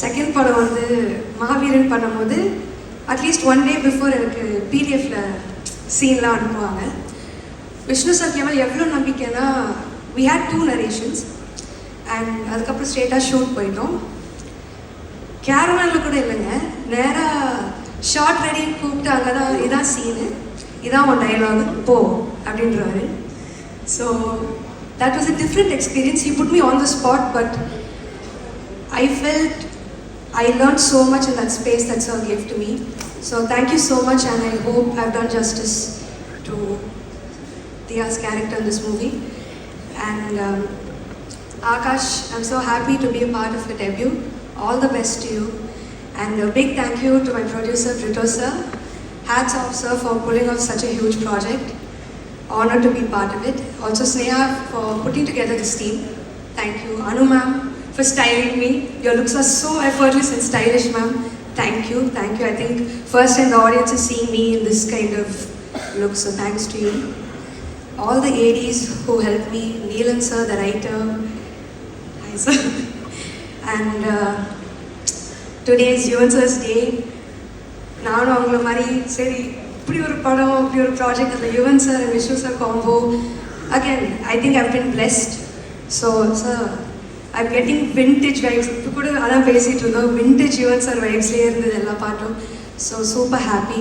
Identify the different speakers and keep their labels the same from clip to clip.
Speaker 1: Second படம் வந்து மகாவீரன் பண்ணும்போது அட்லீஸ்ட் ஒன் டே பிஃபோர் எனக்கு பிடிஎஃப்ல சீன்லாம் அனுப்புவாங்க. விஷ்ணு சார் மேலே எவ்வளோ நம்பிக்கைன்னா we had two narrations and அதுக்கப்புறம் ஸ்ட்ரெயிட்டாக ஷூட் போயிட்டோம். கேரவனில் கூட இல்லைங்க. நேராக ஷார்ட் ரெடின்னு கூப்பிட்டு அங்கே தான் இதான் சீனு இதான் உன் டைலாக் போ அப்படின்றாரு. So that was a different experience he put me on the spot but I felt I learned so much in that space that Sir gave to me. So thank you so much, and I hope I've done justice to Dia's character in this movie. And um, Akash, I'm so happy to be a part of your debut. All the best to you. And a big thank you to my producer, Brito sir. Hats off, sir, for pulling off such a huge project. Honored to be part of it. Also, Sneha for putting together this team. Thank you. Anu ma'am for styling me. Your looks are so effortless and stylish, ma'am. Thank you. Thank you. I think first time the audience is seeing me in this kind of look, so thanks to you. All the ADs who helped me, Neelan sir, the writer. Hi, sir. And uh, today is Yuvan sir's day. நானும் அவங்கள மாதிரி சரி இப்படி ஒரு படம் இப்படி ஒரு project அதில் Yuvan sir and Vishnu sir combo again I think I've been blessed so sir I'm getting vintage vibes இப்போ கூட அதான் பேசிகிட்டு இருந்தோம். வின்டேஜ் யுவன் சார் வைப்ஸ்லேயே இருந்தது எல்லா பாட்டும். So super happy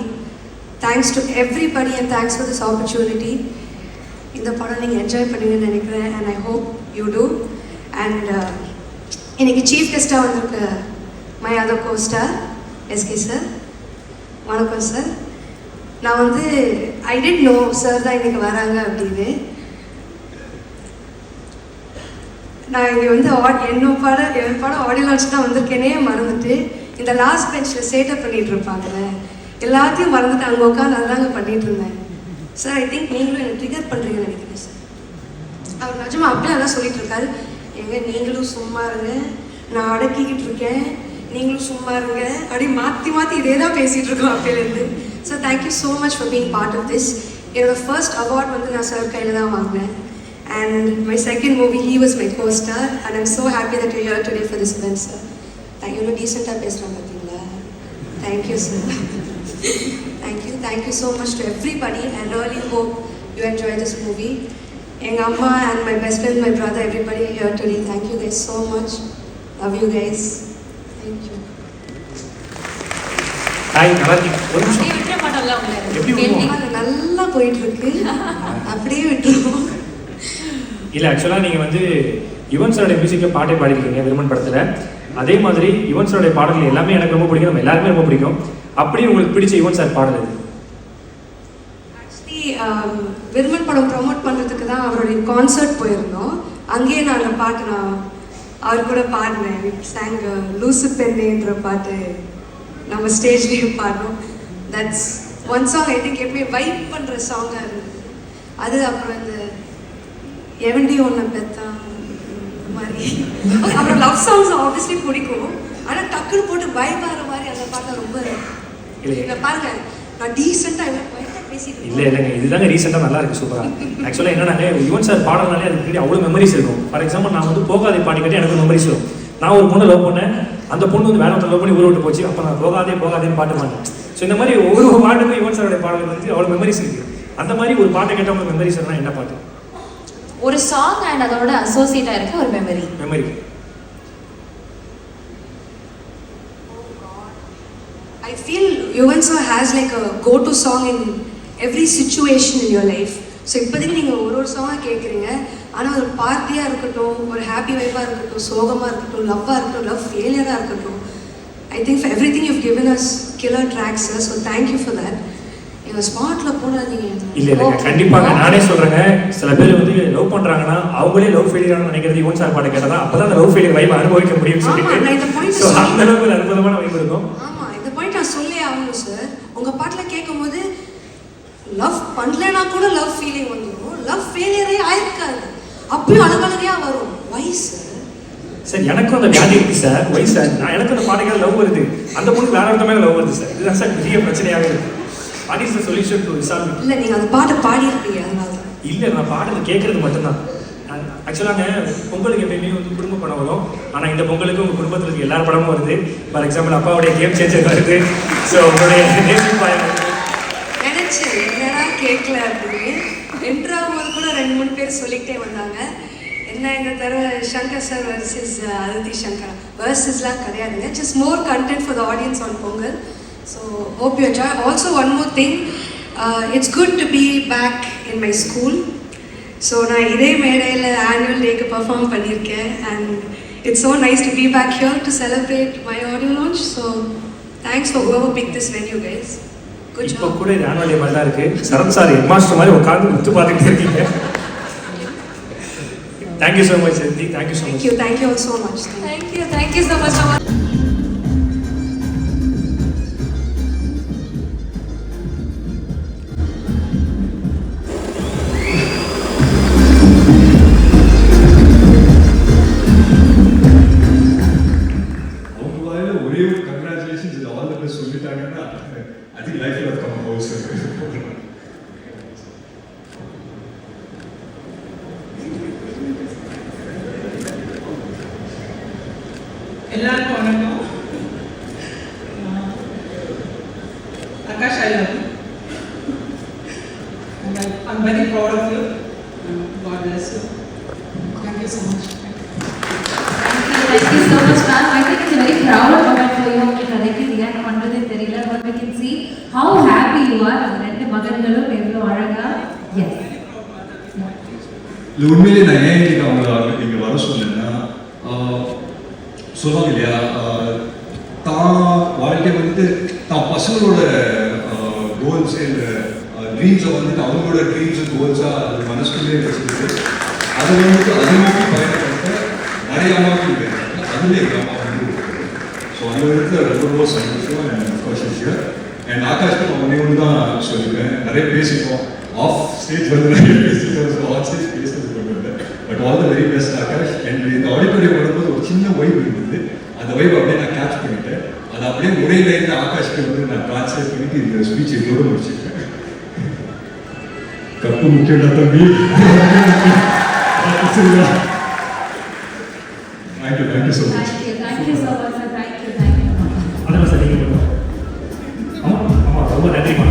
Speaker 1: thanks to everybody and thanks for this opportunity இந்த படம் நீங்கள் என்ஜாய் பண்ணுவீங்கன்னு நினைக்கிறேன். And I hope you too and இன்னைக்கு சீஃப் கெஸ்ட்டாக வந்திருக்க my other costar SK sir வணக்கம் சார் நான் வந்து ஐ டென்ட் நோ சார் தான் இன்னைக்கு வராங்க அப்படின்னு. நான் இங்கே வந்து ஆட் என்னோட படம் என் படம் ஆடியோ லான்ச் தான் வந்திருக்கேனே மறந்துட்டு இந்த லாஸ்ட் பெஞ்சில் சேட்டப் பண்ணிட்டு இருப்பாங்கல்ல எல்லாத்தையும் மறந்துட்டு அங்கே உட்காந்து அதாங்க பண்ணிட்டு இருந்தேன். சார் ஐ திங்க் நீங்களும் என்னை ட்ரிகர் பண்ணுறீங்கன்னு நினைக்கிறேன் சார் அவர் நிஜமா அப்படியே அதான் சொல்லிட்டு இருக்காரு. எங்க நீங்களும் சும்மா இருங்க. நான் அடக்கிக்கிட்டு இருக்கேன். நீங்களும் சும்மா இருங்க. அப்படி மாற்றி மாற்றி இதே தான் பேசிகிட்டு இருக்கோம் அப்பையிலேருந்து. So thank you so much for being part of this என்னோடய ஃபர்ஸ்ட் அவார்ட் வந்து நான் சார் கையில் தான் வாங்கினேன். And my second movie he was my co star and I'm so happy that you here today for this event sir thank you டீசெண்டாக பேசுகிறேன் பார்த்தீங்களா thank you sir thank you thank you so much to everybody and really hope you enjoy this movie எங்கள் அம்மா and my best friend my brother everybody here today thank you guys so much love you guys
Speaker 2: thank you hi நல்லா இருக்கீங்க ஒரு நிமிஷம்
Speaker 3: அப்படியே விட்டுற மாட்டோம்ல உங்களை.
Speaker 2: எப்படி
Speaker 3: கேள்வி.
Speaker 2: விடுவோம்?
Speaker 1: அது நல்லா போயிட்டு இருக்கு அப்படியே விட்டுருவோம்
Speaker 2: இல்லை ஆக்சுவலாக நீங்கள் வந்து யுவன் சாரோட மியூசிக்கில் பாட்டே பாடிருக்கீங்க விருமன் படத்தில். அதே மாதிரி யுவன் பாடல்கள் எல்லாமே எனக்கு ரொம்ப பிடிக்கும் நம்ம எல்லாருமே ரொம்ப பிடிக்கும். அப்படியே உங்களுக்கு பிடிச்ச யுவன் சார் பாடல் இது
Speaker 1: ஆக்சுவலி விருமன் படம் ப்ரொமோட் பண்ணுறதுக்கு தான் அவருடைய கான்சர்ட் போயிருந்தோம். அங்கேயே நான் அந்த பாட்டு நான் அவர் கூட பாடினேன். சாங் லூசு பெண்ணேன்ற பாட்டு நம்ம ஸ்டேஜ்லேயும் பாடினோம். That's one song I think எப்பயுமே வைப் பண்ணுற சாங்காக இருந்தது. அது அப்புறம் இந்த எவண்டி ஒன்று இந்த மாதிரி. அப்புறம் லவ் சாங்ஸ் ஆப்வியஸ்லி பிடிக்கும். ஆனால் டக்குன்னு போட்டு பயப்பாடுற மாதிரி அந்த பாட்டை ரொம்ப
Speaker 2: இல்லை.
Speaker 1: பாருங்க நான் டீசெண்டாக எல்லாம் பயப்பட பேசிட்டு
Speaker 2: இல்லை இல்லைங்க இதுதாங்க ரீசெண்டாக நல்லா இருக்கு சூப்பராக ஆக்சுவலாக என்னன்னாங்க யுவன் சார் பாடல்னாலே அதுக்கு பின்னாடி அவ்வளோ மெமரிஸ் இருக்கும். ஃபார் எக்ஸாம்பிள் நான் வந்து போகாதே பாடி கட்டி எனக்கு மெமரிஸ் வரும். நான் ஒரு பொண்ணை லவ் பண்ணேன் அந்த பொண்ணு வந்து வேற ஒருத்தர் லவ் பண்ணி ஊரை விட்டு போச்சு அப்போ நான் போகாதே போகாதேன்னு பாட்டு பாட்டேன் ஸோ இந்த மாதிரி ஒவ்வொரு பாட்டுக்கும் யுவன் சாரோட பாடல் வந்து அவ்வளோ மெமரிஸ் இருக்கு. அந்த மாதிரி ஒரு பாட்டை கேட்டால் உங்களுக்கு மெமரிஸ் என்ன பாட்டு?
Speaker 3: ஒரு சாங் அண்ட் அதோட அசோசியேட்டா இருக்க ஒரு memory
Speaker 2: memory
Speaker 1: I feel Yuvan sir has like a go-to song in every situation in your life. So இப்போதைக்கு நீங்கள் ஒரு ஒரு சாங்காக கேட்குறீங்க ஆனால் ஒரு பார்ட்டியாக இருக்கட்டும் ஒரு ஹாப்பி வைஃபாக இருக்கட்டும் சோகமாக இருக்கட்டும் லவ்வாக இருக்கட்டும் லவ் ஃபெயிலியராக இருக்கட்டும் I think for everything you given us killer tracks so thank you for that ஸ்பாட்டில் போடாதீங்க.
Speaker 2: இல்ல கண்டிப்பாங்க. நானே சொல்றேங்க. சில பேர் வந்து லவ் பண்றாங்கன்னா அவங்களே லவ் ஃபெயிலியர் நினைக்கிறது யுவன் சார் பாட்டு கேட்டா அப்பதான் அந்த லவ் ஃபெயிலியர் வைப் அனுபவிக்க
Speaker 1: ஆமா, point
Speaker 2: சொல்லிட்டு அந்த அளவுக்கு அற்புதமான வைப் இருக்கும்.
Speaker 1: ஆமாம் இந்த பாயிண்ட் நான் சொல்லே ஆகணும் சார் உங்கள் பாட்டில் கேட்கும்போது லவ் பண்ணலைன்னா கூட லவ் ஃபீலிங் வந்துடும் லவ் ஃபெயிலியரே ஆயிருக்காது. அப்பயும் அழகழகையாக வரும். வயசு
Speaker 2: சார் எனக்கும் அந்த வியாதி இருக்கு சார் ஒய் சார் நான் எனக்கு அந்த பாட்டுக்கு லவ் வருது. அந்த பொண்ணு வேற ஒருத்தமே லவ் வருது சார் இதுதான் சார் பெரிய பிரச்சனையாவே இருக்கு. What is the solution to resolve
Speaker 1: இல்லை நீங்கள் அந்த பாட்டை பாடியிருப்பீங்க அதனால தான்.
Speaker 2: இல்ல நான் பாடல கேட்கறது மட்டும்தான். ஆக்சுவலாங்க பொங்கலுக்கு எப்பயுமே வந்து குடும்ப படம் வரும். ஆனால் இந்த பொங்கலுக்கு உங்கள் குடும்பத்தில் இருக்க எல்லா படமும் வருது. ஃபார் எக்ஸாம்பிள் அப்பாவுடைய கேம் சேஞ்சர் வருது. ஸோ உங்களுடைய நேசிங் பாய் வருது.
Speaker 1: நினைச்சேன் என்னடா கேட்கல அப்படின்னு என்ட்ரு ஆகும்போது கூட ரெண்டு மூணு பேர் சொல்லிக்கிட்டே வந்தாங்க. என்ன இந்த தடவை சங்கர் சார் வர்சஸ் அதித்தி சங்கர். வர்சஸ்லாம் கிடையாதுங்க just more content for the audience on Pongal. So hope you enjoy also one more thing it's good to be back in my school so நான் இதே மேடையில் ஆனுவல் டேக்கு பர்ஃபார்ம் பண்ணியிருக்கேன். And it's so nice to be back here to celebrate my audio launch so thanks for over pick this venue guys good
Speaker 2: இப்போ கூட annual day மாதிரி தான் இருக்கு. சரத் சார் ஹெட் மாஸ்டர் மாதிரி உட்காந்து முத்து பார்த்துக்கிட்டே இருக்கீங்க. Thank you so much thank you so
Speaker 1: Thank
Speaker 2: much
Speaker 1: you, thank you all so much. Thank you.
Speaker 3: Thank you
Speaker 4: thank you so much congratulations இது ஆல் தி பெஸ்ட் சொல்லிட்டாங்கன்னா I think லைஃப்ல come also
Speaker 5: எல்லாருக்கும் வணக்கம் Akash I love I'm very proud of you. God bless you. Thank you so much.
Speaker 4: இது உண்மையிலே நான் ஏன் இன்னைக்கு அவங்க இங்கே வர சொன்னேன்னா சொல்லுவாங்க இல்லையா தான் வாழ்க்கை வந்துட்டு தான் பசங்களோட கோல்ஸ் இந்த ட்ரீம்ஸை வந்துட்டு அவங்களோட ட்ரீம்ஸ் கோல்ஸாக அது மனசுக்குள்ளே வச்சுக்கிட்டு அதை வந்துட்டு அது நோக்கி பயன்படுத்த நிறைய அம்மாவுக்கு இருக்காங்க. அதுலேயே எங்கள் அம்மா வந்து ஸோ அந்த விதத்தில் ரொம்ப ரொம்ப சந்தோஷம் அண்ட் கோஷிஷியர் அண்ட் ஆகாஷ்க்கு நான் ஒன்றே ஒன்று தான் சொல்லியிருக்கேன். நிறைய பேசிப்போம். ஆஃப் ஸ்டேஜ் வந்து நிறைய ஆன் ஸ்டேஜ் பேசுறது கொண்டு வந்தேன் but all the very best Akash and இந்த ஆடிட்டோரியம் வரும்போது ஒரு சின்ன வைப் இருந்தது. அந்த வைப் அப்படியே நான் கேட்ச் பண்ணிட்டேன். அது அப்படியே ஒரே லைனில் ஆகாஷ்க்கு வந்து நான் ட்ரான்ஸ்லேட் பண்ணிட்டு இந்த ஸ்பீச் இதோட முடிச்சிருக்கேன் கப்பு முக்கியம்டா தம்பி. Thank you thank you
Speaker 3: so much thank you thank you so much sir thank you thank you
Speaker 2: அதெல்லாம் சார் ஆமாம் ஆமாம் ரொம்ப நன்றிம்மா